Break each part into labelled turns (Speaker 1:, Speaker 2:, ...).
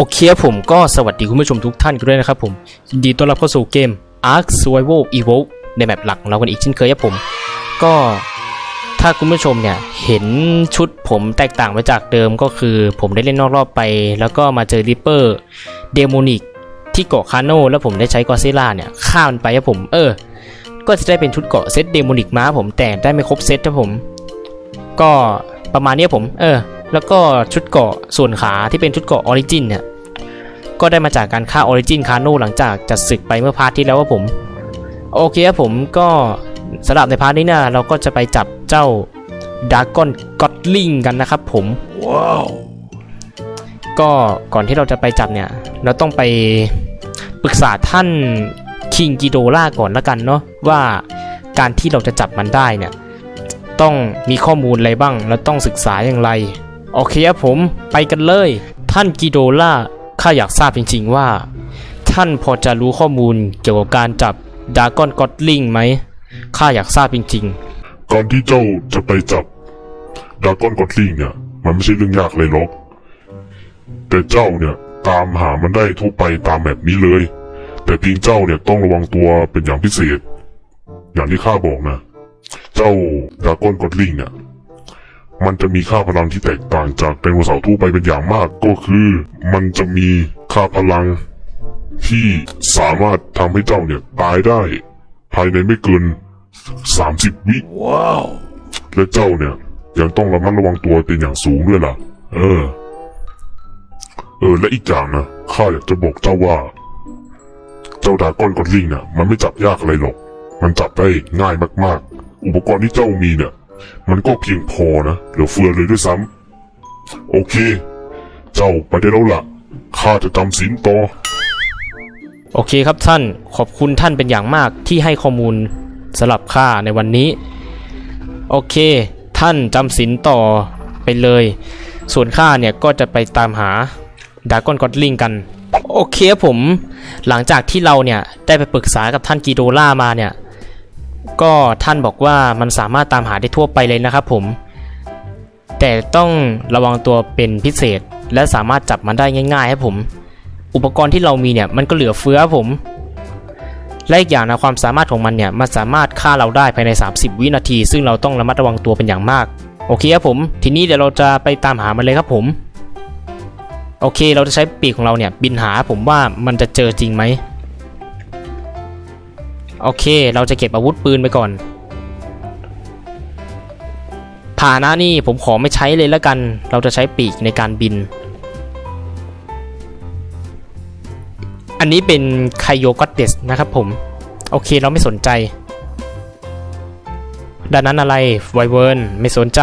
Speaker 1: โอเคครับผมก็สวัสดีคุณผู้ชมทุกท่านกันด้วยนะครับผมยินดีต้อนรับเข้าสู่เกม Ark Survival Evolve ในแบบหลักของเรากันอีกเช่นเคยครับผม ก็ถ้าคุณผู้ชมเนี่ยเห็นชุดผมแตกต่างไปจากเดิมก็คือ ผมได้เล่นนอกรอบไป แล้วก็มาเจอริปเปอร์เดโมนิกที่เกาะคาโนแล้วผมได้ใช้กอซิล่าเนี่ยฆ่ามันไปครับผม เออ ก็จะได้เป็นชุดเกาะเซตเดโมนิกมาผมแต่ได้ไม่ครบเซตครับผม ก็ประมาณนี้ครับผม เออ แล้วก็ชุดเกาะส่วนขาที่เป็นชุดเกาะออริจินเนี่ย ก็ได้มาจากการฆ่าออริจินคาโนหลังจากจัดศึกไปเมื่อพาร์ทที่แล้วว่าผม โอเคครับผมก็สำหรับในพาร์ทนี้เนี่ยเราก็จะไปจับเจ้าดากอนก็อตลิงกันนะครับผม
Speaker 2: ว้าว
Speaker 1: ก็ก่อนที่เราจะไปจับเนี่ย เราต้องไปปรึกษาท่านคิงกิโดล่าก่อนละกันเนาะว่าการที่เราจะจับมันได้เนี่ย ต้องมีข้อมูลอะไรบ้าง แล้วต้องศึกษาอย่างไร โอเคครับผมไปกันเลย ท่านกิโดล่าข้าอยากทราบจริงๆว่า ท่านพอจะรู้ข้อมูลเกี่ยวกับการจับดากอนก็อตลิงไหมข้าอยากทราบจริงๆ
Speaker 2: การที่เจ้าจะไปจับดากอนกอตลิงเนี่ยมันไม่ใช่เรื่องยากเลยหรอก แต่เจ้าเนี่ยตามหามันได้ทั่วไปตามแบบนี้เลย แต่เพียงเจ้าเนี่ยต้องระวังตัวเป็นอย่างพิเศษ อย่างที่ข้าบอกนะ เจ้าดากอนกอตลิงเนี่ย มันจะมีค่าพลังที่แตกต่างจากไดโนเสาร์ทั่วไปเป็นอย่างมาก ก็คือ มันจะมีค่าพลังที่สามารถทำให้เจ้าเนี่ยตายได้ ภายในไม่เกิน 30 วิ
Speaker 3: ว้าว
Speaker 2: และเจ้าเนี่ยยังต้องระมัดระวังตัวเป็นอย่างสูงด้วยล่ะ เออ เออ และอีกอย่างนะ ข้าอยากจะบอกเจ้าว่า เจ้าดราก้อนกอดลิงเนี่ยมันไม่จับยากอะไรหรอก มันจับได้ง่ายมาก ๆ อุปกรณ์ที่เจ้ามีเนี่ย มันก็เพียงพอนะเหลือเฟือเลยด้วยซ้ำโอเค เจ้าไปได้แล้วล่ะข้าจะจำศีลต่อ
Speaker 1: โอเคครับท่านขอบคุณท่านเป็นอย่างมากที่ให้ข้อมูลสำหรับข้าในวันนี้ โอเค ท่านจำศีลต่อไปเลย ส่วนข้าเนี่ยก็จะไปตามหาดากอนกอดลิงกัน โอเคครับผม หลังจากที่เราเนี่ยได้ไปปรึกษากับท่านกีโดล่ามาเนี่ย ก็ท่านบอกว่ามันสามารถตามหาได้ทั่วไปเลยนะครับผม แต่ต้องระวังตัวเป็นพิเศษ และสามารถจับมันได้ง่ายๆครับผม อุปกรณ์ที่เรามีเนี่ยมันก็เหลือเฟือผม และอีกอย่างนะความสามารถของมันเนี่ยมันสามารถฆ่าเราได้ภายใน 30 วินาที ซึ่งเราต้องระมัดระวังตัวเป็นอย่างมาก โอเคครับผม ทีนี้เดี๋ยวเราจะไปตามหามันเลยครับผม โอเค เราจะใช้ปีกของเราเนี่ยบินหาผมว่ามันจะเจอจริงไหม โอเค เราจะเก็บอาวุธปืนไปก่อนฐานะนี่ผมขอไม่ใช้เลยล้วกัน เราจะใช้ปีกในการบิน อันนี้เป็นไคโยกอตเดสนะครับผม โอเคเราไม่สนใจ ด้านนั้นอะไร ไวเวิร์นไม่สนใจ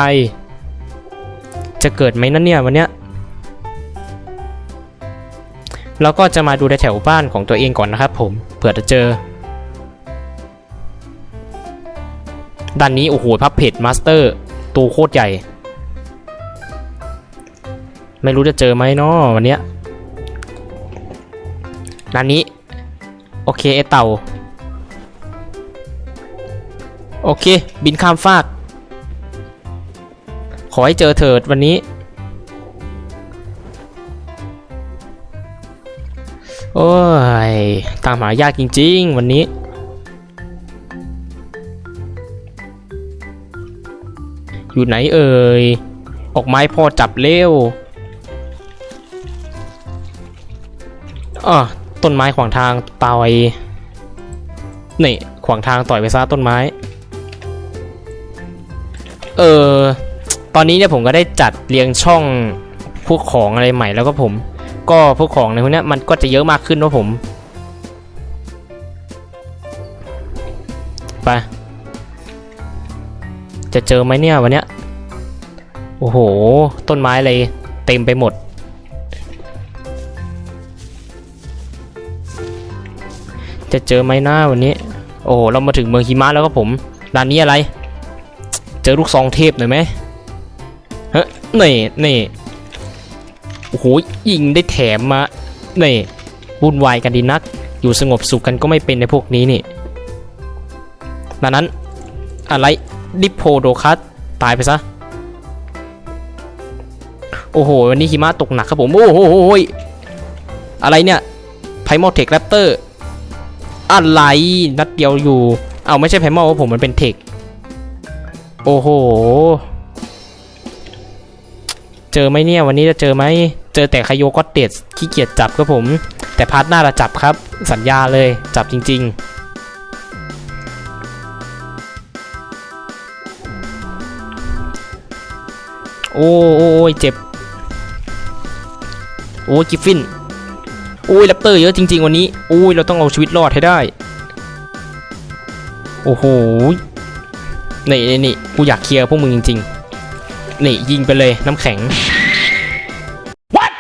Speaker 1: จะเกิดไหมนั่นเนี่ยวันเนี้ยเราก็จะมาดูในแถวบ้านของตัวเองก่อนนะครับผม เผื่อจะเจอ ด้านนี้โอ้โหพับเพจมาสเตอร์ตัวโคตรใหญ่ ไม่รู้จะเจอไหมเนาะวันเนี้ยร้านนี้ โอเคไอเต่า โอเค บินข้ามฟาก ขอให้เจอเถิดวันนี้ โอ้ย ตามหายากจริง ๆ วันนี้ อยู่ไหนเอ่ย ออกไม้พอจับเร็วอะต้นไม้ขวางทางต่อยนี่ขวางทางต่อยไปซะต้นไม้ เออ ตอนนี้เนี่ยผมก็ได้จัดเรียงช่องพวกของอะไรใหม่แล้วก็ผม ก็พวกของในพวกนี้มันก็จะเยอะมากขึ้นว่าผม ไป จะเจอไหมเนี่ยวันเนี้ย โอ้โห ต้นไม้อะไรเต็มไปหมด จะเจอไหมหน้าวันนี้ โอ้เรามาถึงเมืองหิมะแล้วก็ผมร้านนี้อะไร เจอลูกซองเทพหน่อยไหมเฮ้ยนี่นี่โอ้โหยิงได้แถมมานี่วุ่นวายกันดีนัก อยู่สงบสุขกันก็ไม่เป็นในพวกนี้นี่ดังนั้นอะไรดิโพโดคัสตายไปซะ โอ้โห วันนี้หิมะตกหนักครับผม โอ้โหอะไรเนี่ยไพมอลเทคแรปเตอร์อะไรนัดเดียวอยู่ เอาไม่ใช่ไพมอลว่าผมมันเป็นเทค โอ้โห เจอไหมเนี่ยวันนี้จะเจอไหม เจอแต่คายโยก็เดสขี้เกียจจับครับผม แต่พาร์ทหน้าเราจับครับ สัญญาเลยจับจริง ๆโอ้โอ้โอ้ยเจ็บ โอ้ยกิฟฟินโอ้ยแรปเตอร์เยอะจริง ๆ วันนี้โอ้ยเราต้องเอาชีวิตรอดให้ได้ โอ้โหนี่นี่นี่กูอยากเคลียร์พวกมึงจริงๆนี่ยิงไปเลยน้ำแข็ง What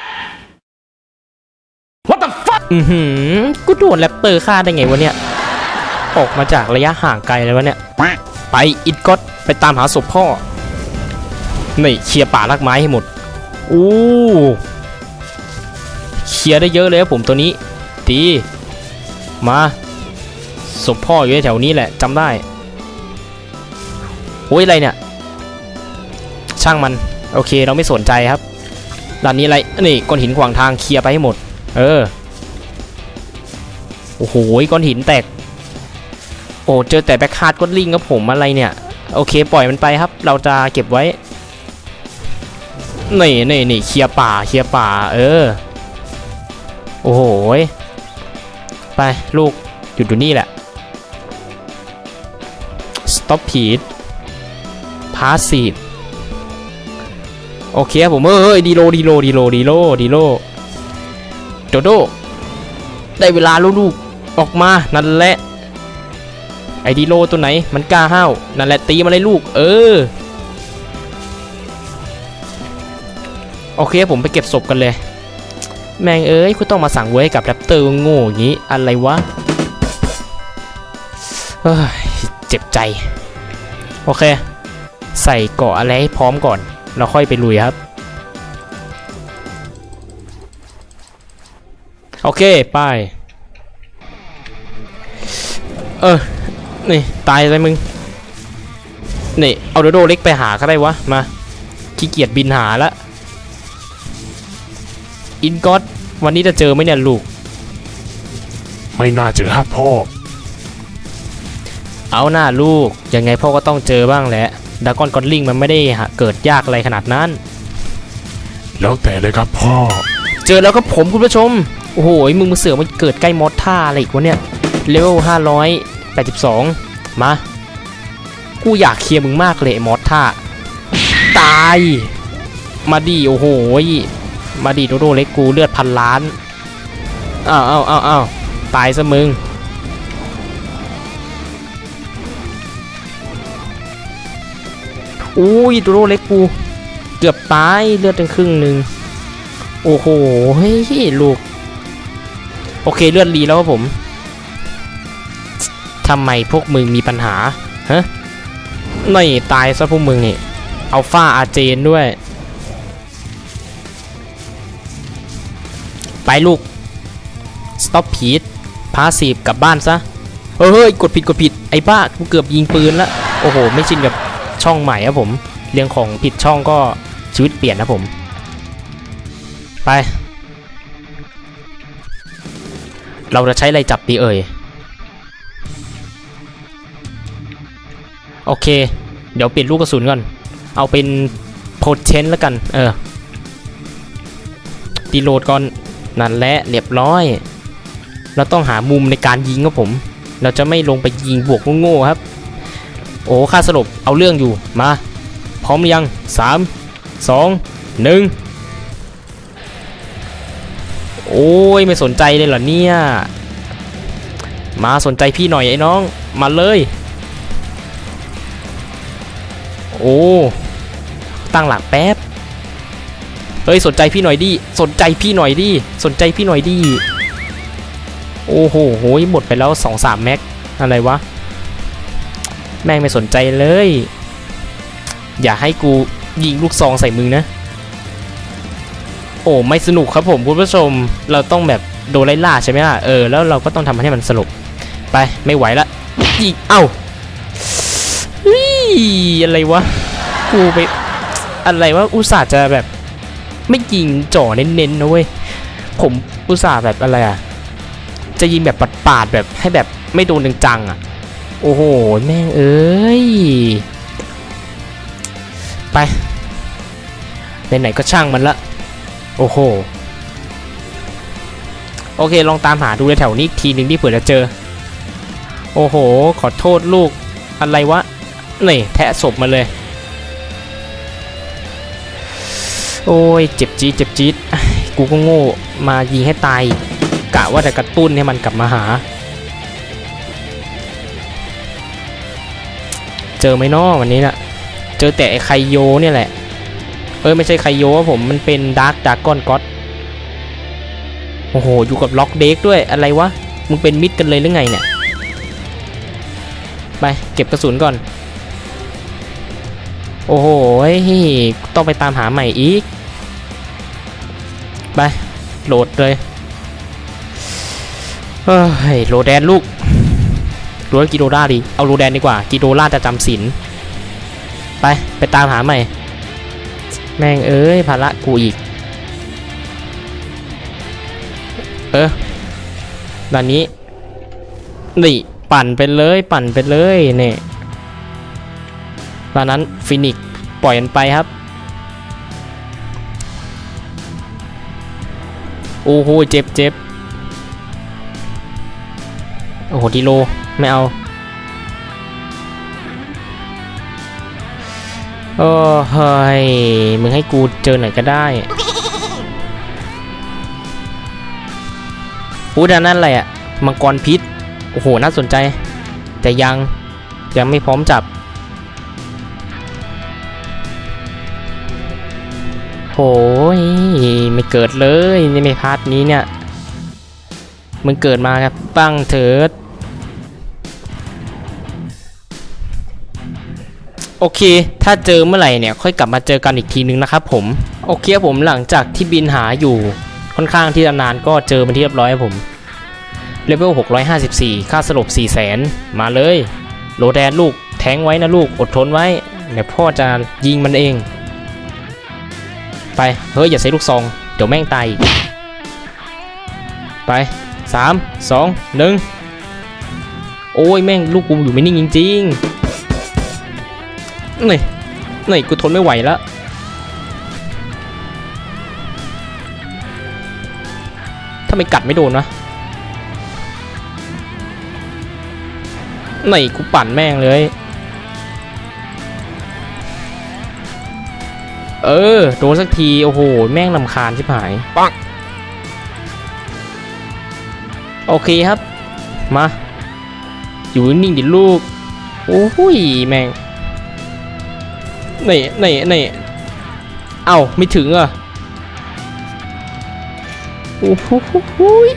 Speaker 1: What the fuck อือหือกูโดนแรปเตอร์ฆ่าได้ไงวะเนี่ย ออกมาจากระยะห่างไกลเลยวะเนี่ย ไปอิดก็อตไปตามหาศพพ่อ นี่เคลียร์ป่ารักไม้ให้หมด อู้เค ลียร์ได้เยอะเลยครับผมตัวนี้ดีมาศพพ่ออยู่แถวนี้แหละจำได้โอ้ยอะไรเนี่ย ช่างมัน โอเคเราไม่สนใจครับด้านนี้อะไรนี่ก้อนหินขวางทางเคลียร์ไปให้หมด เออโอ้โหก้อนหินแตกโอ้เจอแต่แบ็คฮาร์ดก้อนลิงครับผมอะไรเนี่ย โอเค ปล่อยมันไปครับ เราจะเก็บไว้นี่นี่นี่เคลียร์ป่าเคลียร์ป่า เออ โอ้โห ไป ลูก หยุดอยู่นี่แหละ stop heat passive โอเคครับผมเอ้ยดีโลดีโลดีโลดีโลดีโลโดโดได้เวลาล้วลูกออกมานั่นแหละไอ้ดีโลตัวไหนมันกล้าห้าวนั่นแหละตีมาเลยลูก เออ โอเคผมไปเก็บศพกันเลย แมงเอ้ยคุณต้องมาสั่งเว้ยกับแรปเตอร์โง่อย่างนี้อะไรวะเฮ้ยเจ็บใจ โอเค ใส่เกาะอะไรให้พร้อมก่อนแล้วค่อยไปลุยครับ โอเคไปเออ นี่ ตายเลยมึง นี่ เอาโดโดเล็กไปหาก็ได้วะ มาขี้เกียจบินหาละ อินก็อตวันนี้จะเจอไหมเนี่ยลูก
Speaker 2: ไม่น่าเจอครับพ่อ
Speaker 1: เอาหน้าลูก ยังไงพ่อก็ต้องเจอบ้างแหละดากอนกอนลิงมันไม่ได้หาเกิดยากอะไรขนาดนั้น
Speaker 2: แล้วแต่เลยครับพ่อ
Speaker 1: เจอแล้วก็ผมคุณผู้ชม โอ้โหมึงมาเสือกมันเกิดใกล้มอสท่าอะไรอีกวะเนี่ยเลเวล582 มา กูอยากเคลียร์มึงมากเลยไอ้มอสท่า ตาย มาดีโอ้โห มาดีโดโดเล็กกูเลือดพันล้านอ้าวอ้าวอ้าวอ้าวตายซะมึงอุ้ยโดโดเล็กกูเกือบตายเลือดเป็นครึ่งหนึ่งโอ้โหเฮ้ยลูก โอเคเลือดรีแล้วครับผมทำไมพวกมึงมีปัญหาฮะนี่ตายซะพวกมึงนี่เอาฟ้าอาเจนด้วย ไปลูก stop ผีดพาสีฟกลับบ้านซะเฮ้ยกดผิดกดผิดไอ้บ้ากูเกือบยิงปืนละโอ้โห ไม่ชินกับช่องใหม่ครับผม เรื่องของผิดช่องก็ชีวิตเปลี่ยนนะผม ไป เราจะใช้อะไรจับดีเอ่ย โอเค เดี๋ยวเปลี่ยนลูกกระสุนก่อน เอาเป็นโพเทนแล้วกัน เออดีโหลดก่อน นั่นแหละเรียบร้อย เราต้องหามุมในการยิงครับผม เราจะไม่ลงไปยิงบวกโง่ๆครับ โอ้ค่าสลบเอาเรื่องอยู่มา พร้อมหรือยัง 3 2 1 โอ้ยไม่สนใจเลยเหรอเนี่ย มาสนใจพี่หน่อยไอ้น้องมาเลย โอ้ตั้งหลักแป๊บ เฮ้ยสนใจพี่หน่อยดิสนใจพี่หน่อยดิสนใจพี่หน่อยดิโอ้โหโหยหมดไปแล้ว2อสามแม็กอะไรวะแม่งไม่สนใจเลย อย่าให้กูยิงลูกซองใส่มึงนะ โอ้ไม่สนุกครับผมคุณผู้ชม เราต้องแบบโดนไล่ล่าใช่ไหมล่ะเออแล้วเราก็ต้องทำให้มันสนุกไปไม่ไหวละยิงเอ้าเฮ้ยอะไรวะกูไปอะไรวะอุตส่าห์จะแบบ ไม่ยิงจ่อเน้นๆนะเว้ย ผมอุตส่าห์แบบอะไรอะจะยิงแบบปาดๆแบบให้แบบไม่โดนจังๆอะโอ้โห แม่งเอ้ย ไปไหนๆก็ช่างมันละ โอ้โห โอเค ลองตามหาดูในแถวนี้อีกทีหนึ่งที่เผื่อจะเจอ โอ้โห ขอโทษลูก อะไรวะ นี่ แทะศพมาเลย โอ้ยเจ็บจี๊ดเจ็บจี๊ดกูก็โง่มายิงให้ตายกะว่าจะกระตุ้นให้มันกลับมาหา เจอไหมน้อวันนี้น่ะเจอแต่ไอ้ไคโยเนี่ยแหละ เออไม่ใช่ไคโย่ผมมันเป็นดาร์กดากอนก็อดโอ้โห อยู่กับล็อกเด็กด้วยอะไรวะ มึงเป็นมิดกันเลยหรือไงเนี่ย ไป เก็บกระสุนก่อน โอ้โหต้องไปตามหาใหม่อีก ไป โหลดเลยเฮ้ยโหลแดนลูกโหลกิโดล่าดี เอาโหลแดนดีกว่า กิโดล่าจะจำศีลไป ไปตามหาใหม่ แม่งเอ้ยภาระกูอีก เออด้านนี้นี่ปั่นไปเลย ปั่นไปเลยเนี่ย ตอนนั้นฟินิกปล่อยมันไปครับ โอ้โหเจ็บเจ็บโอ้โหดีโลไม่เอาโอ้เฮ้ยมึงให้กูเจอหน่อยก็ได้อู้ด้านนั้นอะไรอะมังกรพิษ โอ้โห น่าสนใจ แต่ยังยังไม่พร้อมจับ โหยไม่เกิดเลยในในพาร์ทนี้เนี่ย มึงเกิดมาครับปั้งเถิด โอเค ถ้าเจอเมื่อไหร่เนี่ย ค่อยกลับมาเจอกันอีกทีนึงนะครับผม โอเคผมหลังจากที่บินหาอยู่ค่อนข้างที่จะนานก็เจอมันที่เรียบร้อยครับผมเลเวล 654 ค่าสลบ 400,000 มาเลย โลแดนลูก แทงไว้นะลูก อดทนไว้ เดี๋ยวพ่อจะยิงมันเอง ไป เฮ้ย อย่าใส่ลูกซอง เดี๋ยวแม่งตายอีกไป3 2 1โอ้ย แม่งลูกกูอยู่ไม่นิ่งจริงๆนี่นี่กูทนไม่ไหวแล้วถ้าไม่กัดไม่โดนวะไหนกูปั่นแม่งเลย เออ โดนสักที โอ้โห แม่งลำคาญชิบหายปังโอเคครับ มา อยู่นิ่งๆดิลูก โอ้โหยแม่งไหนไหนไหนเอ้า ไม่ถึงอะโอ้โหย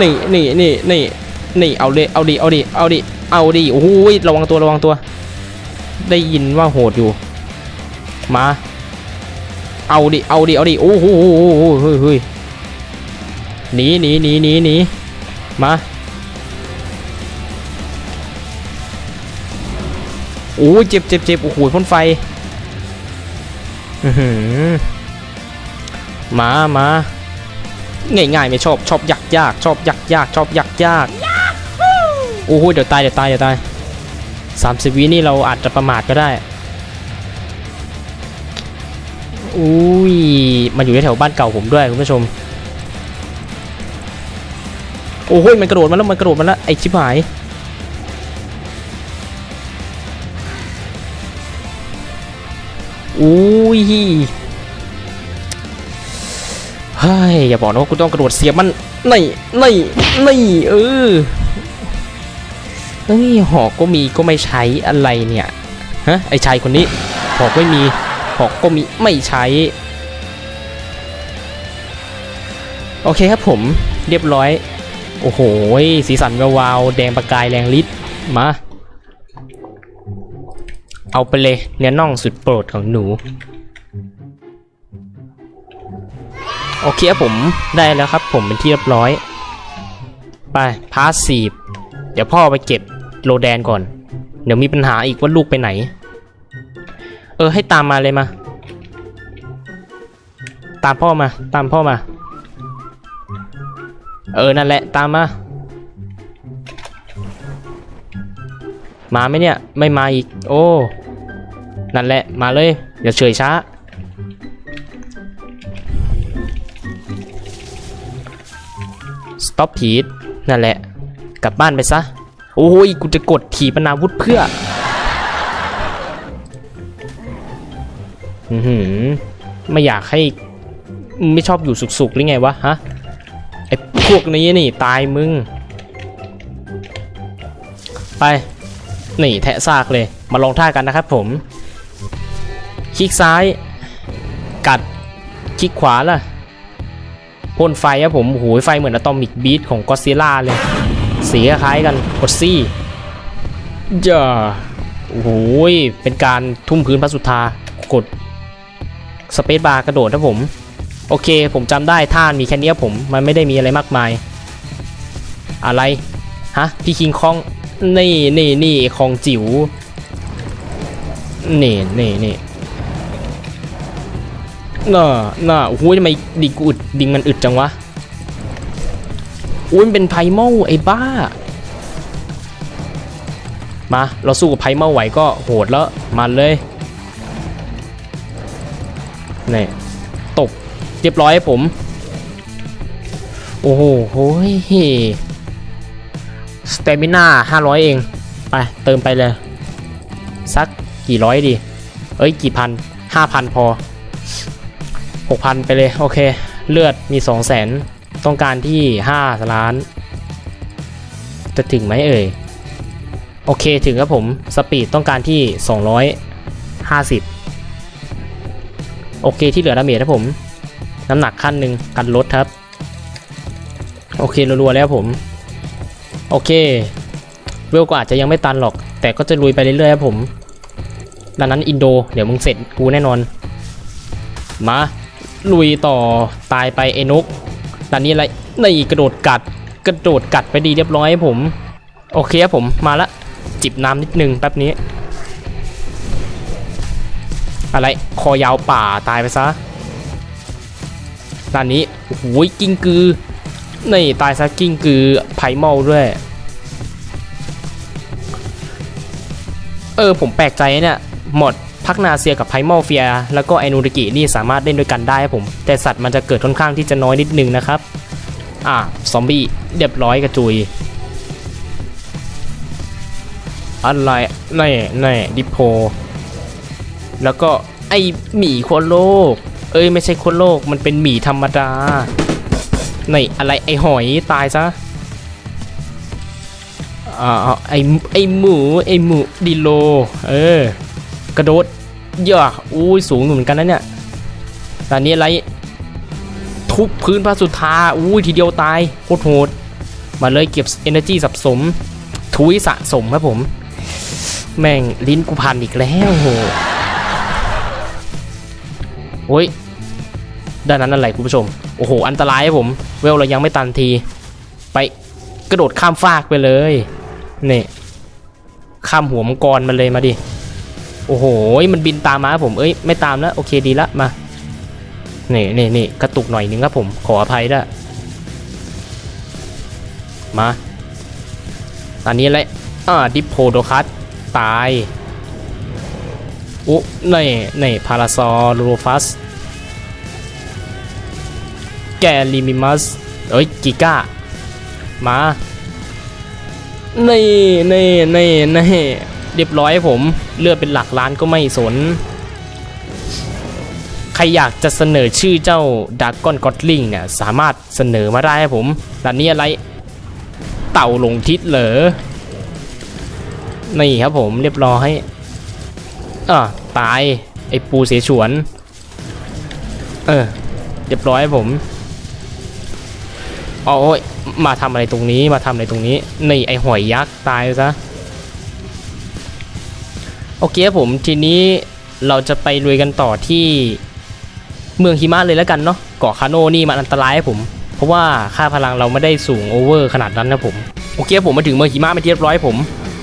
Speaker 1: นี่นี่นี่นี่นี่เอาเลยเอาดิ เอาดิ เอาดิ เอาดิ โอ้โหระวังตัว ระวังตัว ได้ยินว่าโหดอยู่ มา เอาดิ เอาดิ เอาดิ โอ้โหเฮ้ยเฮ้ยหนีหนีหนีหนีหนีมา โอ้เจ็บเจ็บเจ็บโอ้โหพ่นไฟมามาง่ายง่ายๆไม่ชอบชอบยากยากชอบยากยากชอบยากยากโอ้โหเดี๋ยวตายเดี๋ยวตายเดี๋ยวตายสามสิบวินี่เราอาจจะประมาทก็ได้ อุ้ย มันอยู่ในแถวบ้านเก่าผมด้วยคุณผู้ชม โอ้โหมันกระโดดมาแล้ว มันกระโดดมาแล้ว ไอชิบหาย อุ้ยเฮ้ย อย่าบอกนะว่ากูต้องกระโดดเสียบมันนี่นี่นี่เออเฮ้ยหอกก็มีก็ไม่ใช้อะไรเนี่ย ฮะ ไอชายคนนี้ หอกไม่มี หอกก็มีไม่ใช้ โอเคครับผมเรียบร้อย โอ้โห สีสันวาวแดงประกายแรงฤทธิ์มา เอาไปเลยเนื้อน่องสุดโปรดของหนู โอเคครับผมได้แล้วครับผมเป็นที่เรียบร้อย ไปพาสซีฟเดี๋ยวพ่อไปเก็บโลแดนก่อน เดี๋ยวมีปัญหาอีกว่าลูกไปไหน เออให้ตามมาเลยมา ตามพ่อมา ตามพ่อมา เออนั่นแหละตามมา มาไหมเนี่ยไม่มาอีก โอ้นั่นแหละมาเลยอย่าเฉยช้า stop ผีดนั่นแหละ กลับบ้านไปซะ โอ้ยกูจะกดถีบนาวุธเพื่อ อือหือไม่อยากให้ไม่ชอบอยู่สุกๆหรือไงวะฮะไอ้พวกนี้นี่ตายมึง ไปนี่แทะซากเลย มาลองท่ากันนะครับผม คลิกซ้าย กัด คลิกขวาล่ะพ่นไฟครับผมโอ้โหไฟเหมือนอะตอมิกบีทของก็ซิล่าเลย สีคล้ายกันกดซี่จ้าโอ้โหเป็นการทุ่มพื้นพระสุธากด สเปซบาร์กระโดดครับผม โอเค ผมจำได้ท่ามีแค่นี้ผมมันไม่ได้มีอะไรมากมาย อะไรฮะพี่คิงคองนี่นี่นี่ไอ้ของจิ๋วนี่นี่นี่น่าน่าโอ้โหทำไมดิงกูอึดดิงมันอึดจังวะอุ้ยเป็นไพเมาไอ้บ้า มา เราสู้กับไพเมาไหวก็โหดแล้วมาเลย เรียบร้อยให้ผม โอ้โหโห้ยสเตมิน่า500 เอง ไป เติมไปเลย สักกี่ร้อยดี เอ้ย กี่พัน5,000พอ6,000ไปเลย โอเค เลือดมี200,000ต้องการที่5ล้าน จะถึงไหมเอ่ย โอเคถึงครับผม สปีดต้องการที่250โอเคที่เหลือดาเมจครับผม น้ำหนักขั้นหนึ่งกันลดครับ โอเครัวๆแล้วผม โอเคเวลก็อาจจะยังไม่ตันหรอก แต่ก็จะลุยไปเรื่อยๆครับผมดังนั้นอินโด เดี๋ยวมึงเสร็จกูแน่นอน มา ลุยต่อตายไปเอนุกด้านนี้อะไรนี่กระโดดกัด กระโดดกัดไปดีเรียบร้อยผม โอเคครับผมมาละจิบน้ำนิดนึงแป๊บนี้ อะไรคอยาวป่าตายไปซะ ด้านนี้โอ้โหกิ้งกือนี่ตายซะกิ้งกือไผ่เมาด้วย เออผมแปลกใจเนี่ยหมดพักนาเซียกับไพมอลเฟีย แล้วก็ไอนูริกินี่สามารถเล่นด้วยกันได้ครับผม แต่สัตว์มันจะเกิดค่อนข้างที่จะน้อยนิดนึงนะครับ อะซอมบี้เรียบร้อยกระจุยอะไรนี่นี่ดิโพ แล้วก็ไอหมีคนโลก เอ้ยไม่ใช่คนโลกมันเป็นหมีธรรมดาในอะไรไอหอยตายซะอ่าไอไอหมูไอหมูดิโล เออ กระโดดเยอะอุ้ยสูงเหมือนกันนะเนี่ยตอนนี้อะไรทุบพื้นพระสุธาอุ้ยทีเดียวตายโคตรโหดมาเลยเก็บ energy สับสม ทุยสะสมครับผม แม่งลิ้นกูพันอีกแล้วโหโอ้ย ด้านนั้นอะไรคุณผู้ชม โอ้โห อันตรายผม เวลเรายังไม่ตันที ไปกระโดดข้ามฟากไปเลย นี่ ข้ามหัวมังกรมาเลยมาดิ โอ้โห มันบินตามมาผมเอ้ย ไม่ตามแล้วโอเคดีละมา นี่นี่นี่กระตุกหน่อยนึงครับผม ขออภัยด้วย มา ตอนนี้อะไรอ่า ดิปโพโดคัสตาย อุ๊นี่นี่พาราซอโลฟัส แกลิมิมัสเอ้ยกิก้า มานี่นี่นี่นี่เรียบร้อยผมเลือดเป็นหลักล้านก็ไม่สน ใครอยากจะเสนอชื่อเจ้าดากอนกอตลิงเนี่ยสามารถเสนอมาได้ครับผมด้านนี้อะไร เต่าหลงทิศเหรอ นี่ครับผมเรียบร้อยอะตาย ไอปูเสียฉวน เออ เรียบร้อยผม โอ้ยมาทำอะไรตรงนี้มาทำอะไรตรงนี้นี่ไอหอยยักษ์ตายซะโอเคผมทีนี้เราจะไปลุยกันต่อที่เมืองหิมะเลยแล้วกันเนาะเกาะคาโน่นี่มันอันตรายครับผม เพราะว่าค่าพลังเราไม่ได้สูงโอเวอร์ขนาดนั้นนะผมโอเคผมมาถึงเมืองหิมะเป็นที่เรียบร้อยผม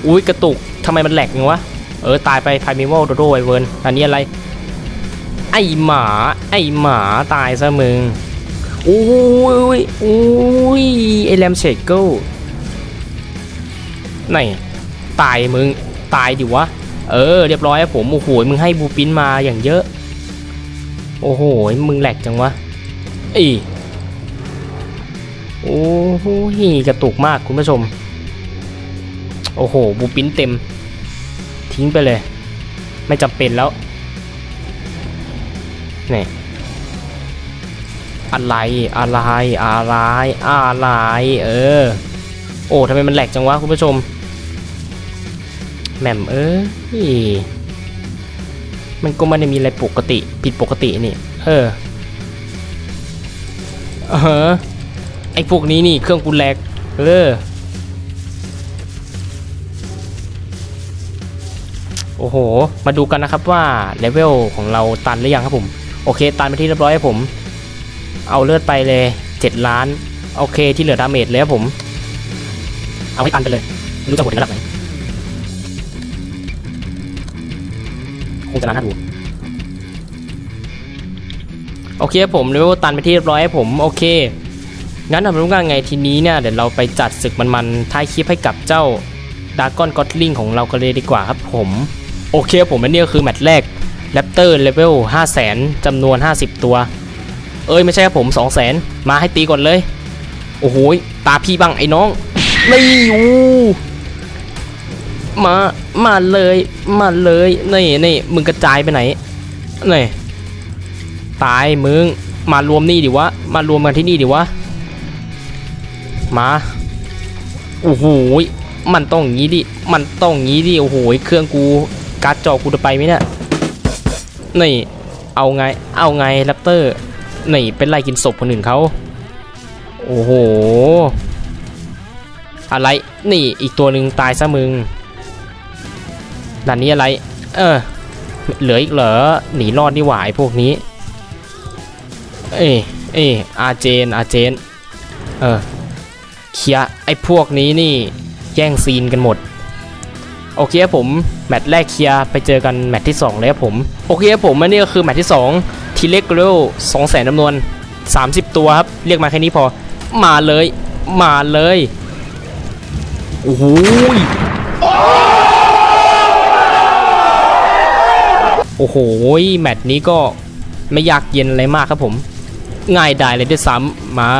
Speaker 1: อุ้ยกระตุกทำไมมันแหลกงวะเออตายไปไพมิวโดโดไอเวิร์นอันนี้อะไร ไอหมาไอหมาตายซะมึง อ้ยโอ้ยไอแรมเชดเกิลไหนตายมึง ตายดิวะ เออ เรียบร้อยผม โอ้โห มึงให้บูปินมาอย่างเยอะ โอ้โห มึงแหลกจังวะอีโอ้โหกระตุกมากคุณผู้ชม โอ้โห บูปินเต็ม ทิ้งไปเลย ไม่จำเป็นแล้ว นี่ อะไรอะไรอะไรอะไรเออ โอ้ทำไมมันแหลกจังวะคุณผู้ชมแหม่มเอ้ยมันก็ไม่ได้มีอะไรปกติผิดปกตินี่ เออเออไอพวกนี้นี่เครื่องกูแหลกเออโอ้โห มาดูกันนะครับว่าเลเวลของเราตันหรือยังครับผม โอเค ตันไปที่เรียบร้อยครับผม เอาเลือดไปเลย 7 ล้าน โอเคที่เหลือดาเมจเลยครับผม เอาให้ตันไปเลยไม่รู้จะหดถึงระดับไหนคงจะนานน่าดูโอเคผมเลเวลตันไปที่เรียบร้อยครับผมโอเคงั้นทำรู้กันไงทีนี้เนี่ยเดี๋ยวเราไปจัดศึกมันๆท้ายคลิปให้กับเจ้าดากอนกอตลิงของเรากันเลยดีกว่าครับผมโอเคผมอันนี้ก็คือแมตช์แรกแรปเตอร์เลเวล500,000จำนวน 50 ตัว เอ้ยไม่ใช่ครับผม200,000มาให้ตีก่อนเลย โอ้โหตาพี่บ้างไอ้น้องนี่อูมามาเลยมาเลยนี่นี่มึงกระจายไปไหนนี่ตายมึงมารวมนี่ดิวะมารวมกันที่นี่ดิวะมาโอ้โหยมันต้องงี้ดิมันต้องงี้ดิโอ้โหยเครื่องกูการ์ดจอกูจะไปไหมเนี่ยนี่เอาไงเอาไงแรปเตอร์ นี่เป็นไล่กินศพคนอื่นเขาโอ้โห อะไรนี่อีกตัวหนึ่งตายซะมึงด่านนี้อะไร เออ เหลืออีกเหรอหนีรอดนี่หวายพวกนี้ เอ้ยเอ้ยอาเจนอาเจน เออเคลียร์ไอ้พวกนี้นี่แย่งซีนกันหมด โอเคผม แมตช์แรกเคลียร์ไปเจอกันแมตช์ที่2เลยครับผม โอเคผมอันนี้ก็คือแมตช์ที่ 2 ทีเล็กเร็วสองแสนจำนวน 30 ตัวครับ เรียกมาแค่นี้พอ มาเลย มาเลย โอ้โหยโอ้โหยแมตช์นี้ก็ไม่ยากเย็นอะไรมากครับผม ง่ายได้เลยด้วยซ้ำมา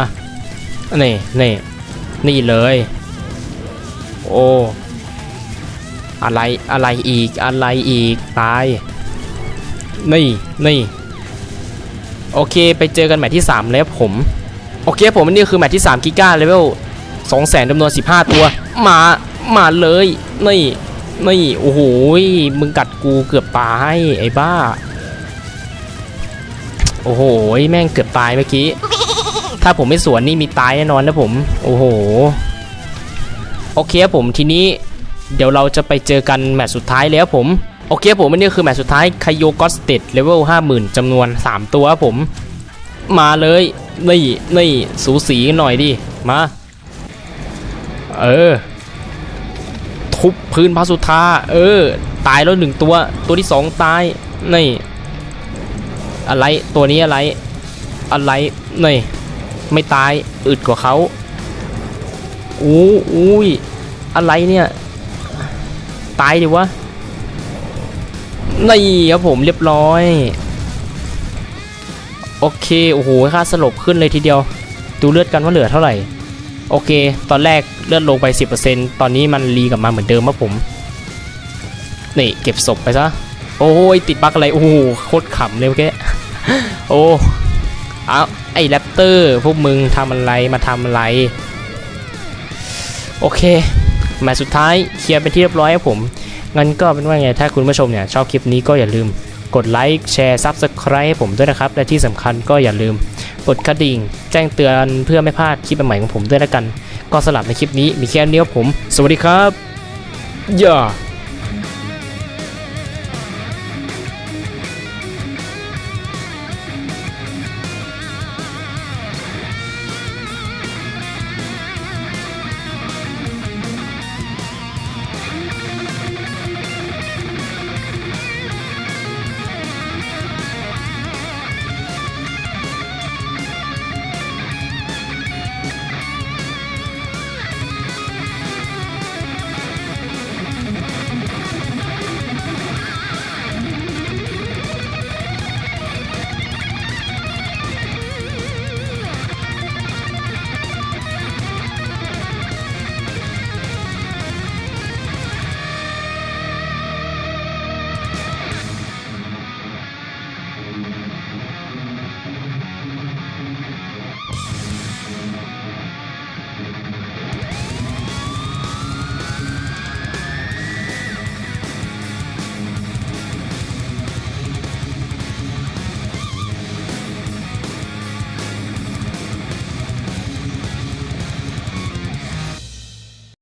Speaker 1: นี่นี่นี่เลย โอ้อะไรอะไรอีกอะไรอีกตาย นี่นี่ โอเค ไปเจอกันแมตช์ที่ 3 แล้วผม โอเคผมนนี้คือแมตช์ที่ 3 กิก้าเลเวล200,000จำนวน 15 ตัว มา มาเลย นี่ นี่ โอ้โห มึงกัดกูเกือบตาย ไอ้บ้า โอ้โห แม่งเกือบตายเมื่อกี้ ถ้าผมไม่สวนนี่มีตายแน่นอนนะผม โอ้โห โอเคผมทีนี้ เดี๋ยวเราจะไปเจอกันแมตช์สุดท้ายแล้วผม โอเคผมอันนี้คือแมตช์สุดท้ายคายโยกอสเตดเลเวล50,000จำนวน 3 ตัวผม มาเลย นี่นี่สูสีหน่อยดิ มา เออ ทุบพื้นพาสุธาเออ ตายแล้วหนึ่งตัว ตัวที่สองตาย นี่ อะไร ตัวนี้อะไร อะไร นี่ ไม่ตาย อึดกว่าเขาอู้อุ้ย อะไรเนี่ย ตายดิวะ นี่ครับผมเรียบร้อย โอเค โอ้โห ค่าสลบขึ้นเลยทีเดียว ดูเลือดกันว่าเหลือเท่าไหร่ โอเค ตอนแรกเลือดลงไป 10%ตอนนี้มันรีกลับมาเหมือนเดิมครับผม นี่เก็บศพไปซะ โอ้ยติดบั๊กอะไร โอ้โห โคตรขำเลยเมื่อกี้ โอ้เอาไอ้แรปเตอร์พวกมึงทำอะไร มาทำอะไร โอเคแมตช์สุดท้ายเคลียร์เป็นที่เรียบร้อยครับผม งั้นก็เป็นว่าไงถ้าคุณผู้ชมเนี่ยชอบคลิปนี้ก็อย่าลืมกดไลค์แชร์ซับสไคร b e ให้ผมด้วยนะครับ และที่สำคัญก็อย่าลืมกดกระดิ่ง แจ้งเตือนเพื่อไม่พลาดคลิปใหม่ของผมด้วยละกัน ก็สลับในคลิปนี้มีแค่นี้ครับผม สวัสดีครับย่า